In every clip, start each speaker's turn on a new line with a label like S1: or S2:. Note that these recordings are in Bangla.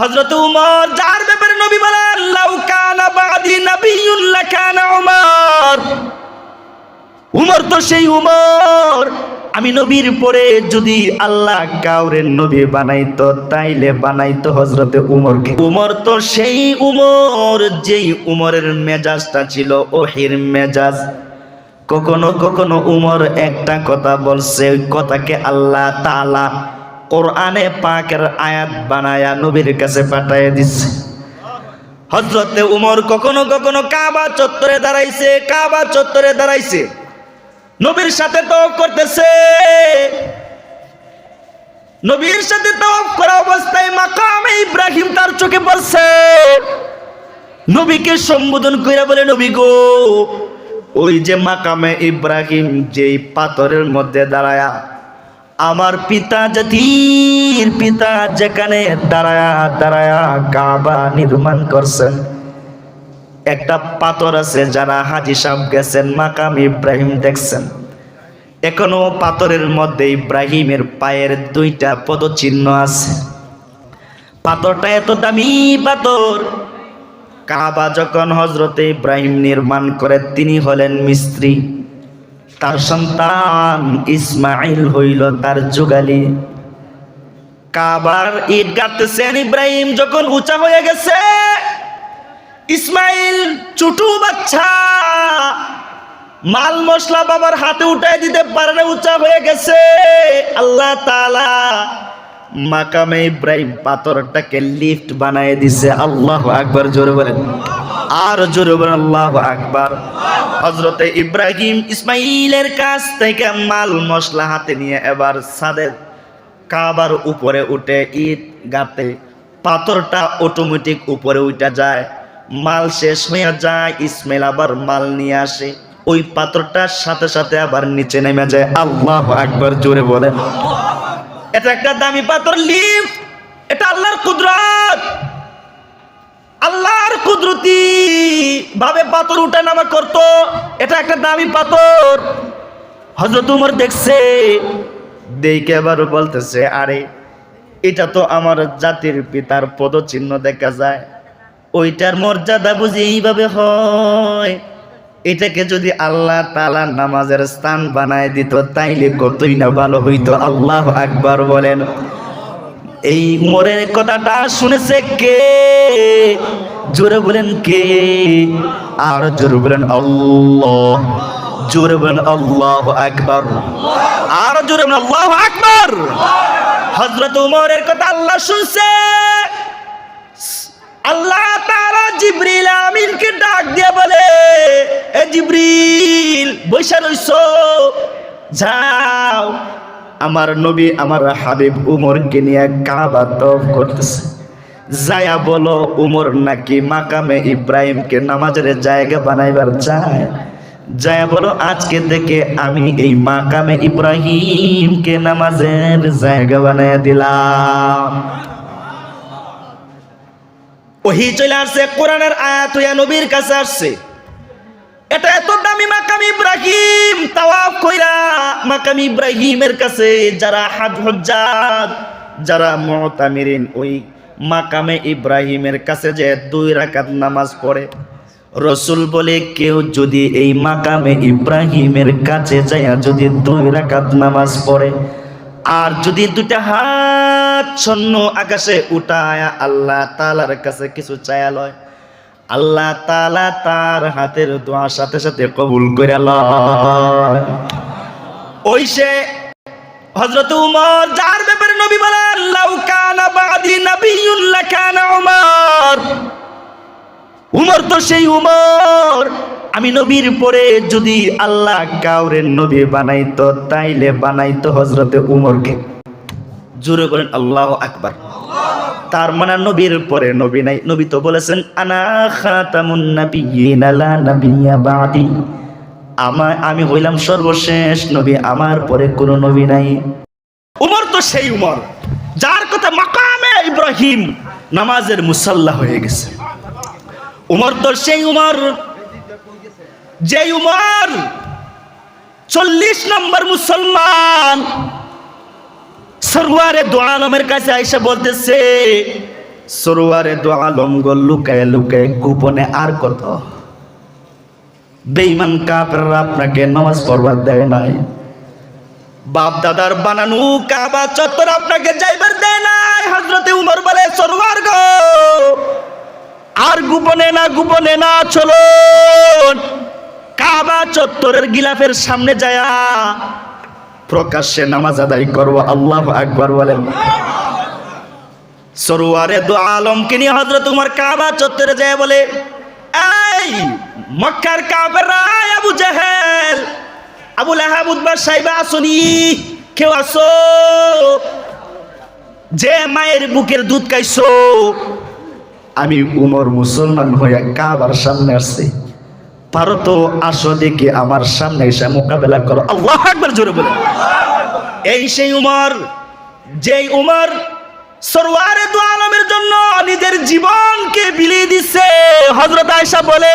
S1: হযরত উমর, যার ব্যাপারে নবী বলেন, লাউ কানা বাদি নাবিয়্যুন লাকানা উমর। উমর তো সেই উমর। আমি নবীর পরে যদি আল্লাহ কাউরে নবী বানাইতো, তাইলে বানাইতো হজরতে উমরকে। উমর তো সেই উমর, যেই উমরের মেজাজটা ছিল ওহির মেজাজ। কখনো কখনো উমর একটা কথা বলছে ওই কথাকে আল্লাহ তাআলা কোরআনে পাকের আয়াত বানায়া নবীর কাছে পাঠিয়ে দিচ্ছে হজরতে উমর কখনো কখনো কাবা চত্বরে দাঁড়াইছে, কাবা চত্বরে দাঁড়াইছে। নবীর সাথে তওয়াফ করতেছে। নবীর সাথে তওয়াফ করা অবস্থায় মাকামে ইব্রাহিম তার চোখে পড়ছে। নবীকে সম্বোধন কইরা বলে, নবী গো, ওই যে মাকামে ইব্রাহিম যেই পাথরের মধ্যে দাঁড়ায়া আমার পিতা জাতির পিতা যেখানে দাঁড়ায়া দাঁড়ায়া কাবা নির্মাণ করছেন। একটা পাথর আছে যারা হাজি সাহেব গেছেন, মাকাম ইব্রাহিম দেখছেন। এখনও পাথরের মধ্যে ইব্রাহিমের পায়ের দুইটা পদচিহ্ন আছে। পাথরটা এত দামি পাথর। কাবা যখন হজরতে ইব্রাহিম নির্মাণ করে, তিনি হলেন মিস্ত্রি। তার সন্তান ইসমাইল হইল তার যুগালি। কাবার ইট গাঁথতেছেন ইব্রাহিম যখন উঁচা হয়ে গেছে ইসমাইল ছোট বাচ্চা, মাল মশলা বাবার হাতে উঠাই দিতে পারে না, উঁচা হয়ে গেছে। আল্লাহ তালা মাকামে ইব্রাহিম পাথরটাকে লিফট বানায় দিছে। আল্লাহ আকবার, জোরে বলেন। আর জোরে বলেন, আল্লাহ আকবার। হজরতে ইব্রাহিম ইসমাইলের কাছ থেকে মাল, মশলা হাতে নিয়ে এবার সাদের কাবার উপরে উঠে ইট গাতে পাথরটা অটোমেটিক উপরে উঠে যায়। মাল শেষ হয়ে যায়, ইসমাইল আবার মাল নিয়ে আসে। ওই পাথরটার সাথে সাথে আবার নিচে নেমে যায়। আল্লাহ একবার জোরে বলেন। এটা একটা দামি পাথর, লিফ। এটা আল্লাহর কুদরত। আল্লাহর কুদরতি ভাবে পাথর উঠে নামা করতো। এটা একটা দামি পাথর। হজরত উমর দেখছে, দেখে আবার বলতেছে, আরে, এটা তো আমার জাতির পিতার পদচিহ্ন দেখা যায়। ওইটার মর্যাদা বুঝি এইভাবে হয়। এটাকে যদি আল্লাহ তালা নামাজের স্থান বানায় দিত, তাইলে কতই না ভালো হইতো। আল্লাহ আকবার বলেন। এই উমরের কথাটা শুনেছে কে? জোরে বলেন কে? আর জোরে বলেন আল্লাহ। জোরে বলেন আল্লাহ আকবার। আর জোরে বলেন আল্লাহ আকবার। হজরত উমরের কথা আল্লাহ শুনছে। আল্লাহ তাআলা জিবরিল আমিনকে ডাক দিয়ে বলে, এ জিবরিল, বৈশা রইছো? যাও আমার নবী আমার হাবিব উমরকে নিয়ে কাবা তফ করতেছে। যায়া বলো উমর নাকি মাকামে ইব্রাহিমকে নামাজের জায়গা বানাইবার চায়? যায়া বলো আজকে থেকে আমি এই মাকামে ইব্রাহিমকে নামাজের জায়গা বানাইয়া দিলাম। ওহি চলে আসছে, কোরআনের আয়াত হইয়া নবীর কাছে আসছে। এটা এত দামি মাকাম ইব্রাহিম, তাওয়াফ কইরা মাকাম ইব্রাহিমের কাছে যারা হাত হজ্জাত, যারা মুতামিরিন, ওই মাকামে ইব্রাহিমের কাছে যে দুই রাকাত নামাজ পড়ে। রসুল বলে, কেউ যদি এই মাকামে ইব্রাহিমের কাছে যায় যদি দুই রাকাত নামাজ পড়ে, আর যদি দুটা হাত ছন্ন আকাশে উঠায়, আল্লাহ তালার কাছে কিছু চায়া লয়। আল্লাহ তালা তার হাতের দোয়ার সাথে সাথে কবুল করে লয়। ওই সে হজরত উমর, যার ব্যাপারে নবী বলেন, লাউ কানা বাদি নাবিয়্যুন লাকানা উমর। উমর তো সেই উমর। আমি নবীর পরে যদি আল্লাহ কাউরে নবী বানাইতো, তাইলে বানাইতো হজরতে উমরকে। জোরে বলেন, আল্লাহ আকবার। তার মানে নবীর পরে নবী নাই। নবী তো বলেছেন, আনা খাতামুন নাবিয়্যিন লা নাবিয়্যা বাদি। আমার, আমি হইলাম সর্বশেষ নবী, আমার পরে কোনো নবী নাই। উমর তো সেই উমর, যার কথা মাকামে ইব্রাহিম নামাজের মুসাল্লা হয়ে গেছে। উমর তো সেই উমর যে উমর চল্লিশ নম্বর মুসলমান সরওয়ারে দোয়ালমের কাছে আইসা বলতেছে সরোয়ারে দো আলম গো লুকায় লুকায় গোপনে আর কত বেইমান কাপড়রা আপনাকে নামাজ পড়বার দেয় নাই। বাপ দাদার বানানো কাবা চত্বর আপনাকে যাইবার দেয় নাই হজরতে উমর বলে, সরোয়ার গো। আর গোপনে না গোপনে না চলো কাবা চত্বরের গিলাফের সামনে যায়া প্রকাশ্যে নামাজ আদায় করব, আল্লাহ আকবার বলেন। সরোয়ারে দু আলমকে নিয়ে হজরত উমর কাবা চত্বরে যায় বলে, এই মক্কার কাবেরা আবু জাহেল। আবু লাহাব উদ্বার সাহেবা আসনি কেউ আসো। যে মায়ের বুকের দুধ খাইছো। আমি উমর মুসলমান হয়ে কাবার সামনে আসছি। পারো তো আসো দেখি আমার সামনে এসে মোকাবেলা করো। আল্লাহ একবার জোরে বলে। এই সেই উমর যেই উমর সরওয়ারে দু আলমের জন্য নিজের জীবনকে বিলিয়ে দিচ্ছে। হজরত আয়সা বলে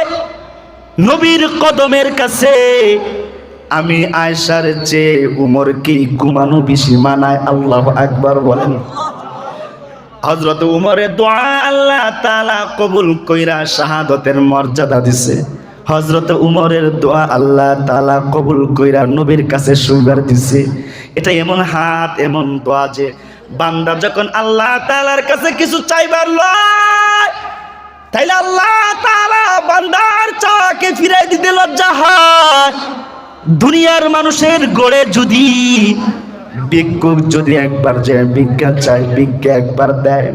S1: নবীর কদমের কাছে। আমি আয়সার চেয়ে উমরকে ঘুমানো বেশি মানায়? আল্লাহ আকবার বলেন। হজরত উমরের দোয়া আল্লাহ তালা কবুল কইরা শাহাদতের মর্যাদা দিছে। হজরত উমরের দোয়া আল্লাহ তালা কবুল কইরা নবীর কাছে সুগার দিছে। এটা এমন হাত, এমন দোয়া যে বান্দা যখন আল্লাহ তালার কাছে কিছু চাইবার লয়, তাইলে আল্লাহ তালা বান্দার চাওয়াকে ফিরাই দিতে লজ্জা হয়। দুনিয়ার মানুষের গড়ে যদি বিজ্ঞ যদি একবার যায়, বিজ্ঞান চায় ভিক্ষা একবার দেয়।